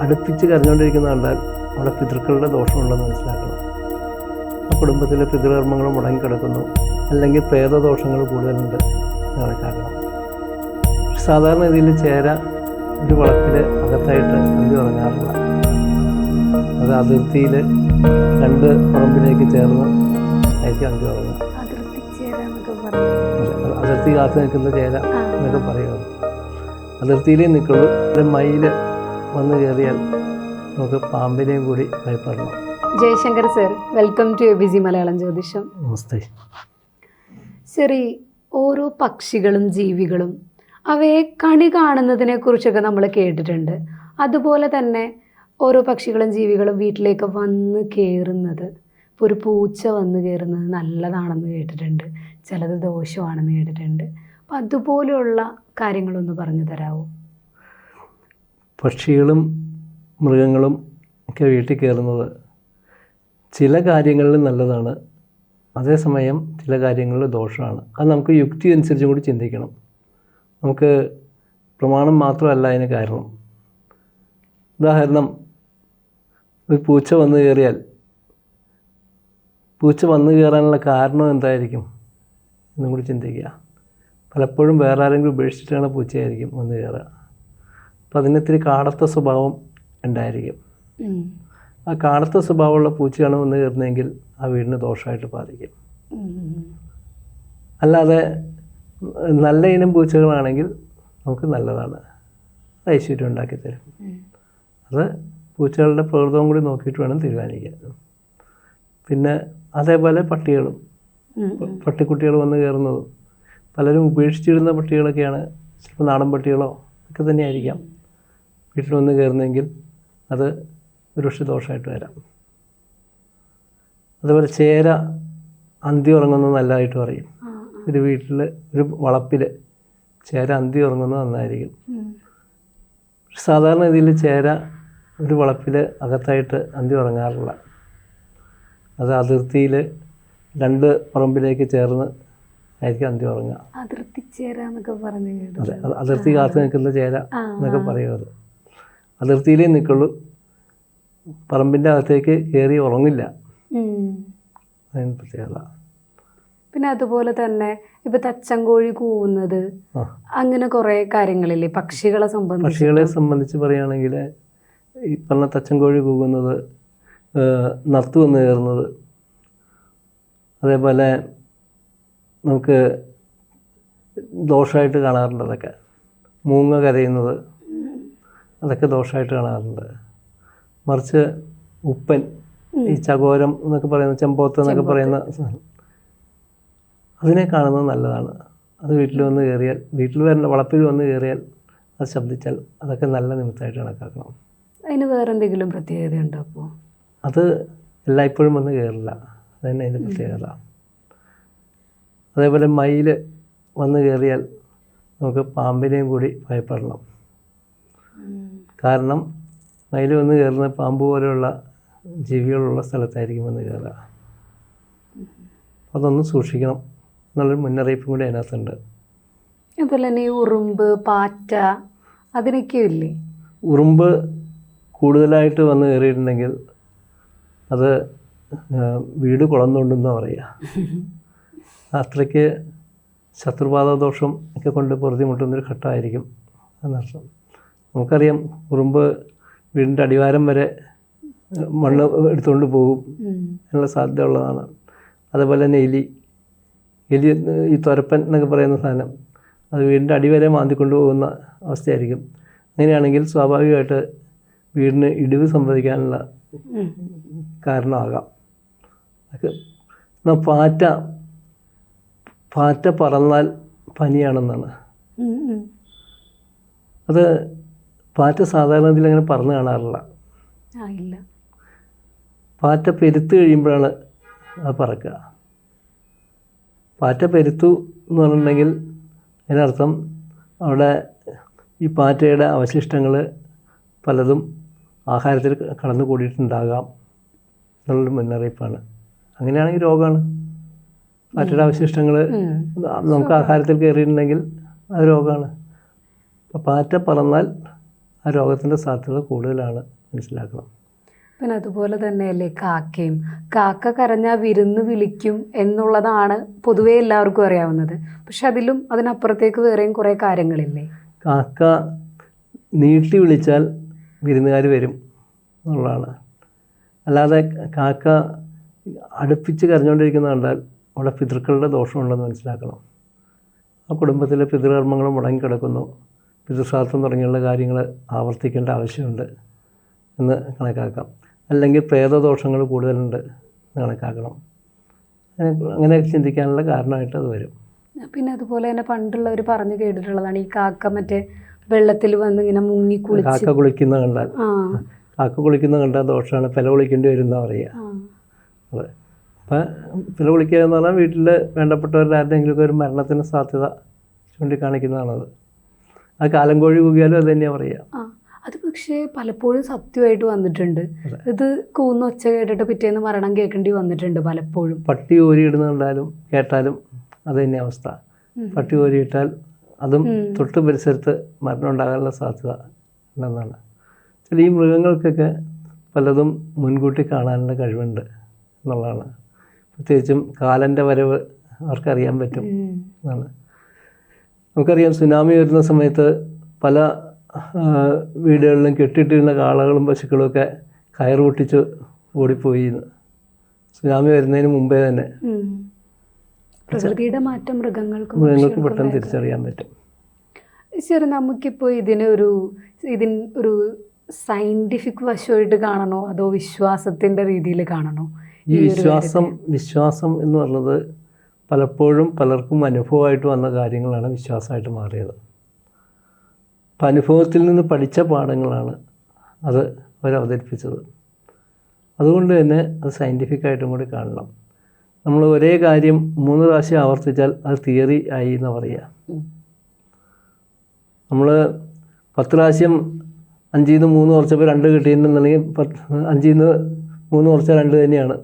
അടുപ്പിച്ച് കരഞ്ഞുകൊണ്ടിരിക്കുന്ന കണ്ടാൽ അവിടെ പിതൃക്കളുടെ ദോഷമുണ്ടെന്ന് മനസ്സിലാക്കണം. ആ കുടുംബത്തിലെ പിതൃകർമ്മങ്ങൾ മുടങ്ങിക്കിടക്കുന്നു. അല്ലെങ്കിൽ പ്രേതദോഷങ്ങൾ കൂടുതലുണ്ട് എന്ന് കണക്കാക്കണം സാധാരണ രീതിയിൽ ചേര ഒരു വളപ്പിൽ അകത്തായിട്ട് അന്തി ഉറങ്ങാറില്ല. അത് അതിർത്തിയിൽ രണ്ട് പറമ്പിലേക്ക് ചേർന്ന് ആയിരിക്കും അന്തി ഉറങ്ങുക അതിർത്തി കാത്തു നിൽക്കുന്ന ചേര. എന്നൊക്കെ പറയുന്നത്. അതിർത്തിയിലേ നിൽക്കുള്ളൂ. മയിൽ വന്ന് കയറിയാൽ നമുക്ക് പാമ്പിനെയും കൂടി ഭയപ്പെടണം. Jayashankar sir welcome to A B G Malayalam Jyothisham. നമസ്തേ. ശരി ഓരോ പക്ഷികളും ജീവികളും അവയെ കണി കാണുന്നതിനെ കുറിച്ചൊക്കെ നമ്മൾ കേട്ടിട്ടുണ്ട്. അതുപോലെ തന്നെ ഓരോ പക്ഷികളും ജീവികളും വീട്ടിലേക്ക് വന്ന് കയറുന്നത് ഇപ്പോൾ ഒരു പൂച്ച വന്ന് കയറുന്നത് നല്ലതാണെന്ന് കേട്ടിട്ടുണ്ട് ചിലത് ദോഷമാണെന്ന് കേട്ടിട്ടുണ്ട്. അപ്പം അതുപോലെയുള്ള കാര്യങ്ങളൊന്ന് പറഞ്ഞു തരാമോ പക്ഷികളും മൃഗങ്ങളും ഒക്കെ വീട്ടിൽ കയറുന്നത് ചില കാര്യങ്ങളിൽ നല്ലതാണ്. അതേസമയം ചില കാര്യങ്ങളിൽ ദോഷമാണ്. അത് നമുക്ക് യുക്തി അനുസരിച്ചും കൂടി ചിന്തിക്കണം. നമുക്ക് പ്രമാണം മാത്രമല്ല അതിന് കാരണം. ഉദാഹരണം ഒരു പൂച്ച വന്നു കയറിയാൽ പൂച്ച വന്നു കയറാനുള്ള കാരണം എന്തായിരിക്കും എന്നും കൂടി ചിന്തിക്കുക. പലപ്പോഴും വേറെ ആരെങ്കിലും ഉപേക്ഷിച്ചിട്ടാണ് പൂച്ചയായിരിക്കും വന്നു കയറുക. അപ്പം അതിന് ഇത്തിരി കാടത്ത സ്വഭാവം ഉണ്ടായിരിക്കും. ആ കാടത്ത സ്വഭാവമുള്ള പൂച്ചയാണ് വന്ന് കയറുന്നതെങ്കിൽ ആ വീടിന് ദോഷമായിട്ട് ബാധിക്കും. അല്ലാതെ നല്ല ഇനം പൂച്ചകളാണെങ്കിൽ നമുക്ക് നല്ലതാണ്. ഐശ്വര്യം ഉണ്ടാക്കി തരും. അത് പൂച്ചകളുടെ പ്രകൃതവും കൂടി നോക്കിയിട്ട് വേണം തീരുമാനിക്കാൻ. പിന്നെ അതേപോലെ പട്ടികളും. പട്ടിക്കുട്ടികൾ വന്ന് കയറുന്നതും. പലരും ഉപേക്ഷിച്ചിരുന്ന പട്ടികളൊക്കെയാണ്. ചിലപ്പോൾ നാടൻ പട്ടികളോ ഒക്കെ തന്നെയായിരിക്കാം. വീട്ടിൽ വന്ന് കയറുന്നെങ്കിൽ അത് ഒരുപക്ഷെ ദോഷമായിട്ട് വരാം. അതുപോലെ ചേര അന്തി ഉറങ്ങുന്നത് നല്ലതായിട്ട് പറയും. ഒരു വീട്ടിൽ ഒരു വളപ്പിൽ ചേര അന്തി ഉറങ്ങുന്നത് നന്നായിരിക്കും. സാധാരണ രീതിയിൽ ചേര ഒരു വളപ്പിൽ അകത്തായിട്ട് അന്തി ഉറങ്ങാറില്ല. അത് അതിർത്തിയിൽ രണ്ട് പറമ്പിലേക്ക് ചേർന്ന് ആയിരിക്കും അന്തി ഉറങ്ങുക. അതിർത്തി ചേര എന്നൊക്കെ പറഞ്ഞു അതെ അത് അതിർത്തി കാത്തു നിൽക്കുന്ന ചേര എന്നൊക്കെ പറയും അത്. അതിർത്തിയിലേ നിൽക്കുള്ളൂ. പറമ്പിന്റെ അകത്തേക്ക് കയറി ഉറങ്ങില്ല. അതിന് പ്രത്യേകത. പിന്നെ അതുപോലെ തന്നെ ഇപ്പൊ തച്ചങ്കോഴി കൂവുന്നത് അങ്ങനെ കുറെ കാര്യങ്ങളില്ലേ? പക്ഷികളെ സംബന്ധിച്ച് പക്ഷികളെ സംബന്ധിച്ച് പറയുകയാണെങ്കിൽ ഈ പറഞ്ഞ തച്ചൻകോഴി കൂകുന്നത് നർത്തു നത്തു വന്ന് കയറുന്നത്. അതേപോലെ നമുക്ക് ദോഷമായിട്ട് കാണാറുണ്ട് അതൊക്കെ. മൂങ്ങ കരയുന്നത്. അതൊക്കെ ദോഷമായിട്ട് കാണാറുണ്ട്. മറിച്ച് ഉപ്പൻ ഈ ചകോരം എന്നൊക്കെ പറയുന്ന ചെമ്പോത്ത് എന്നൊക്കെ പറയുന്ന അതിനെ കാണുന്നത് നല്ലതാണ്. അത് വീട്ടിൽ വന്ന് കയറിയാൽ വീട്ടിൽ വരേണ്ട വളപ്പിൽ വന്ന് കയറിയാൽ അത് ശബ്ദിച്ചാൽ അതൊക്കെ നല്ല നിമിത്തമായിട്ട് കണക്കാക്കണം. അതിന് വേറെ എന്തെങ്കിലും പ്രത്യേകത ഉണ്ടോ അപ്പോൾ അത് എല്ലായ്പ്പോഴും വന്ന് കയറില്ല. അതന്നെ അതിന്റെ പ്രത്യേകത. അതേപോലെ മയിൽ വന്ന് കയറിയാൽ നമുക്ക് പാമ്പിനെയും കൂടി ഭയപ്പെടണം. കാരണം മയിൽ വന്ന് കയറുന്ന പാമ്പ് പോലെയുള്ള ജീവികളുള്ള സ്ഥലത്തായിരിക്കും വന്ന് കയറുക. അതൊന്ന് സൂക്ഷിക്കണം. എന്നുള്ളൊരു മുന്നറിയിപ്പും കൂടി അതിനകത്തുണ്ട്. അതുപോലെ തന്നെ ഈ ഉറുമ്പ് പാറ്റ അതിനൊക്കെ ഇല്ലേ? ഉറുമ്പ് കൂടുതലായിട്ട് വന്ന് കയറിയിട്ടുണ്ടെങ്കിൽ അത് വീട് കുളന്നുകൊണ്ടെന്ന് പറയുക. അത്രയ്ക്ക് ശത്രുപാത ദോഷം ഒക്കെ കൊണ്ട് പൊറുതിമുട്ടുന്നൊരു ഘട്ടമായിരിക്കും എന്നർത്ഥം. നമുക്കറിയാം ഉറുമ്പ് വീടിന്റെ അടിവാരം വരെ മണ്ണ് എടുത്തുകൊണ്ട് പോകും. എന്നുള്ള സാധ്യത ഉള്ളതാണ് അതേപോലെ തന്നെ എലി എലി ഈ തുരപ്പൻ എന്നൊക്കെ പറയുന്ന സാധനം അത് വീടിന്റെ അടിവരെ മാന്തിക്കൊണ്ട് പോകുന്ന അവസ്ഥയായിരിക്കും അങ്ങനെയാണെങ്കിൽ സ്വാഭാവികമായിട്ട് വീടിന് ഇടിവ് സംഭവിക്കാനുള്ള. കാരണമാകാം എന്നാൽ എന്നാ പാറ്റ പാറ്റ പറന്നാൽ പനിയാണെന്നാണ്. അത് പാറ്റ സാധാരണ ഇതിൽ അങ്ങനെ പറന്ന് കാണാറില്ല. ഇല്ല. പാറ്റ പെരുത്ത് കഴിയുമ്പോഴാണ് അത് പറക്കുക. പാറ്റ പെരുത്തു എന്ന് പറഞ്ഞിട്ടുണ്ടെങ്കിൽ അതിനർത്ഥം അവിടെ ഈ പാറ്റയുടെ അവശിഷ്ടങ്ങൾ പലതും ആഹാരത്തിൽ കടന്നു കൂടിയിട്ടുണ്ടാകാം എന്നുള്ളൊരു മുന്നറിയിപ്പാണ്. അങ്ങനെയാണെങ്കിൽ രോഗമാണ്. പാറ്റയുടെ അവശിഷ്ടങ്ങൾ. നമുക്ക് ആഹാരത്തിൽ കയറിയിട്ടുണ്ടെങ്കിൽ അത് രോഗമാണ്. അപ്പോൾ പാറ്റ പറന്നാൽ ആ രോഗത്തിന്റെ സാധ്യത കൂടുതലാണ് മനസ്സിലാക്കണം. പിന്നെ അതുപോലെ തന്നെയല്ലേ കാക്കയും. കാക്ക കരഞ്ഞാൽ വിരുന്ന് വിളിക്കും എന്നുള്ളതാണ് പൊതുവേ എല്ലാവർക്കും അറിയാവുന്നത്. പക്ഷെ അതിലും അതിനപ്പുറത്തേക്ക് വേറെയും കുറേ കാര്യങ്ങളില്ലേ? കാക്ക നീട്ടി വിളിച്ചാൽ വിരുന്നുകാർ വരും എന്നുള്ളതാണ്. അല്ലാതെ കാക്ക അടുപ്പിച്ച് കരഞ്ഞുകൊണ്ടിരിക്കുന്ന കണ്ടാൽ അവിടെ പിതൃക്കളുടെ ദോഷമുണ്ടെന്ന് മനസ്സിലാക്കണം. ആ കുടുംബത്തിലെ പിതൃകർമ്മങ്ങൾ മുടങ്ങിക്കിടക്കുന്നു. പിതൃശ്രാദ്ധം തുടങ്ങിയുള്ള കാര്യങ്ങൾ ആവർത്തിക്കേണ്ട ആവശ്യമുണ്ട് എന്ന് കണക്കാക്കാം. അല്ലെങ്കിൽ പ്രേതദോഷങ്ങൾ കൂടുതലുണ്ട് എന്ന് കണക്കാക്കണം. അങ്ങനെ ചിന്തിക്കാനുള്ള കാരണമായിട്ട് അത് വരും. പിന്നെ അതുപോലെ തന്നെ പണ്ടുള്ളവർ പറഞ്ഞു കേട്ടിട്ടുള്ളതാണ് ഈ കാക്ക മറ്റേ വെള്ളത്തിൽ വന്ന് ഇങ്ങനെ മുങ്ങി കുളിച്ച് കാക്ക കുളിക്കുന്ന കണ്ടാൽ കാക്ക കുളിക്കുന്ന കണ്ടാൽ ദോഷമാണ് പില കുളിക്കേണ്ടി വരും എന്നാ പറയുക അതെ. അപ്പം പില കുളിക്കുക എന്ന് പറഞ്ഞാൽ വീട്ടിൽ വേണ്ടപ്പെട്ടവരുടെ ആരുടെയെങ്കിലുമൊക്കെ ഒരു മരണത്തിന് സാധ്യത ചൂണ്ടിക്കാണിക്കുന്നതാണത്. ആ കാലം കോഴി കൂകിയാലും അത് തന്നെയാണ് പറയുക അത് പക്ഷേ പലപ്പോഴും സത്യമായിട്ട് വന്നിട്ടുണ്ട്. ഇത് കൂന്ന് ഒച്ച കേട്ടിട്ട് പിറ്റേന്ന് മരണം കേൾക്കേണ്ടി വന്നിട്ടുണ്ട് പലപ്പോഴും. പട്ടി ഓരിയിടുന്ന കണ്ടാലും കേട്ടാലും അത് തന്നെ അവസ്ഥ. പട്ടി ഓരിയിട്ടാൽ അതും. തൊട്ട് പരിസരത്ത് മരണം ഉണ്ടാകാനുള്ള സാധ്യത ഉണ്ടെന്നാണ്. ചില ഈ മൃഗങ്ങൾക്കൊക്കെ പലതും മുൻകൂട്ടി കാണാനുള്ള കഴിവുണ്ട് എന്നുള്ളതാണ്. പ്രത്യേകിച്ചും കാലന്റെ വരവ് അവർക്കറിയാൻ പറ്റും എന്നാണ്. നമുക്കറിയാം സുനാമി വരുന്ന സമയത്ത് പല വീടുകളിലും കെട്ടിയിട്ടിരുന്ന കാളകളും പശുക്കളും ഒക്കെ കയറ് പൊട്ടിച്ച് ഓടിപ്പോയി സുനാമി വരുന്നതിന് മുമ്പേ തന്നെ. പ്രകൃതിയുടെ മാറ്റം മൃഗങ്ങൾക്ക് മൃഗങ്ങൾക്ക് പെട്ടെന്ന് തിരിച്ചറിയാൻ പറ്റും. ശരി നമുക്കിപ്പോൾ ഇതിനൊരു ഇതിന് ഒരു സയന്റിഫിക് വശമായിട്ട് കാണണോ? അതോ വിശ്വാസത്തിന്റെ രീതിയിൽ കാണണോ? ഈ വിശ്വാസം വിശ്വാസം എന്ന് പറയുന്നത് പലപ്പോഴും പലർക്കും അനുഭവമായിട്ട് വന്ന കാര്യങ്ങളാണ് വിശ്വാസമായിട്ട് മാറിയത്. അപ്പം അനുഭവത്തിൽ നിന്ന് പഠിച്ച പാഠങ്ങളാണ് അത് അവരവതരിപ്പിച്ചത് അതുകൊണ്ട് തന്നെ അത് സയന്റിഫിക്കായിട്ടും കൂടി കാണണം. നമ്മൾ ഒരേ കാര്യം മൂന്ന് പ്രാവശ്യം ആവർത്തിച്ചാൽ അത് തിയറി ആയി എന്ന് പറയുക. നമ്മൾ പത്ത് പ്രാവശ്യം അഞ്ചിൽ നിന്ന് മൂന്ന് കുറച്ചപ്പോൾ രണ്ട് കിട്ടിയിട്ടുണ്ടെന്നുണ്ടെങ്കിൽ പത്ത് അഞ്ചിൽ നിന്ന് മൂന്ന് കുറച്ചാൽ രണ്ട് തന്നെയാണ്.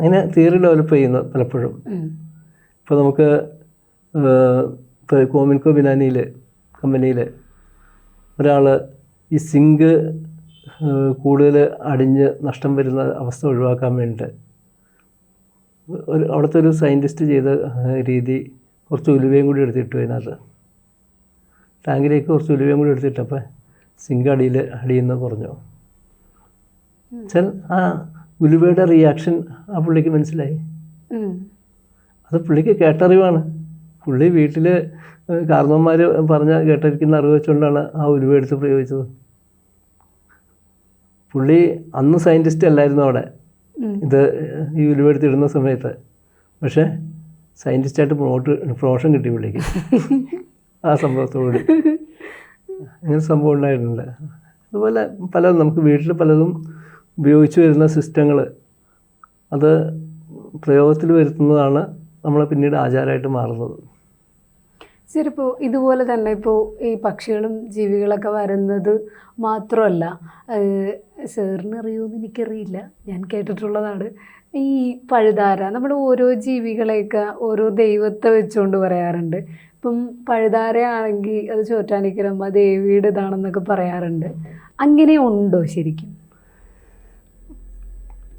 അങ്ങനെ തിയറി ഡെവലപ്പ് ചെയ്യുന്ന പലപ്പോഴും. ഇപ്പോൾ നമുക്ക് കോമിൻകോ ബിനാനിയിൽ കമ്പനിയിൽ ഒരാൾ ഈ സിങ്ക് കൂടുതൽ അടിഞ്ഞ് നഷ്ടം വരുന്ന അവസ്ഥ ഒഴിവാക്കാൻ വേണ്ടിയിട്ട് ഒരു അവിടുത്തെ ഒരു സയന്റിസ്റ്റ് ചെയ്ത രീതി കുറച്ച് ഉലുവയും കൂടി എടുത്തിട്ടു അതിനകത്ത്. ടാങ്കിലേക്ക് കുറച്ച് ഉലുവയും കൂടി എടുത്തിട്ടപ്പോൾ സിങ്ക് അടിയിൽ അടിയുന്ന കുറഞ്ഞു. വെച്ചാൽ ആ ഉലുവയുടെ റിയാക്ഷൻ ആ പുള്ളിക്ക് മനസ്സിലായി. അത് പുള്ളിക്ക് കേട്ടറിവാണ്. പുള്ളി വീട്ടിൽ കാരണവന്മാർ പറഞ്ഞ കേട്ടിരിക്കുന്ന അറിവ് വെച്ചുകൊണ്ടാണ് ആ ഉലുവ എടുത്ത് പ്രയോഗിച്ചത്. പുള്ളി അന്ന് സയന്റിസ്റ്റ് അല്ലായിരുന്നു അവിടെ. ഇത് ഈ ഉലുവ എടുത്തിടുന്ന സമയത്ത്. പക്ഷേ സയന്റിസ്റ്റായിട്ട് പ്രൊമോട്ട് പ്രൊമോഷൻ കിട്ടി പുള്ളിക്ക്. ആ സംഭവത്തോടുകൂടി അങ്ങനെ സംഭവം ഉണ്ടായിട്ടുണ്ട്. അതുപോലെ പലതും നമുക്ക് വീട്ടിൽ പലതും ഉപയോഗിച്ച് വരുന്ന സിസ്റ്റങ്ങൾ അത് പ്രയോഗത്തിൽ വരുത്തുന്നതാണ് നമ്മൾ പിന്നീട് ആചാരമായിട്ട് മാറുന്നത്. ഇപ്പോൾ ഇതുപോലെ തന്നെ ഇപ്പോൾ ഈ പക്ഷികളും ജീവികളൊക്കെ വരുന്നത് മാത്രമല്ല സാറിന് അറിയുമെന്ന് എനിക്കറിയില്ല. ഞാൻ കേട്ടിട്ടുള്ളതാണ്. ഈ പഴുതാര നമ്മൾ ഓരോ ജീവികളെയൊക്കെ ഓരോ ദൈവത്തെ വെച്ചുകൊണ്ട് പറയാറുണ്ട്. ഇപ്പം പഴുതാരയാണെങ്കിൽ അത് ചോറ്റാനിക്കരമ്മ ദേവിയുടെ ഇതാണെന്നൊക്കെ പറയാറുണ്ട്. അങ്ങനെ ഉണ്ടോ ശരിക്കും?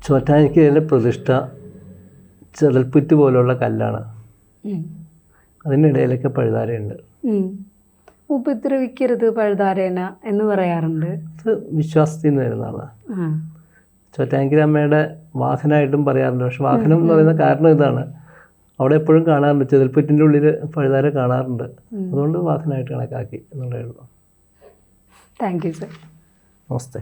ചോറ്റാനിക്കയിലെ പ്രതിഷ്ഠ ചെതൽപ്പുറ്റ് പോലുള്ള കല്ലാണ്. അതിനിടയിലൊക്കെ പഴുതാരയുണ്ട്. ഉപദ്രവിക്കരുത് പഴുതാരേന എന്ന് പറയാറുണ്ട്. അത് വിശ്വാസത്തിൽ നിന്ന് വരുന്നതാണ്. ആ. ചോറ്റാനിക്കര അമ്മയുടെ വാഹനമായിട്ടും പറയാറുണ്ട്. പക്ഷെ വാഹനം എന്ന് പറയുന്ന കാരണം ഇതാണ്. അവിടെ എപ്പോഴും കാണാറുണ്ട്. ചെതൽപ്പുറ്റിന്റെ ഉള്ളിൽ പഴുതാര കാണാറുണ്ട്. അതുകൊണ്ട് വാഹനമായിട്ട് കണക്കാക്കി എന്നുള്ളതേ ഉള്ളൂ. Thank you sir. നമസ്തേ.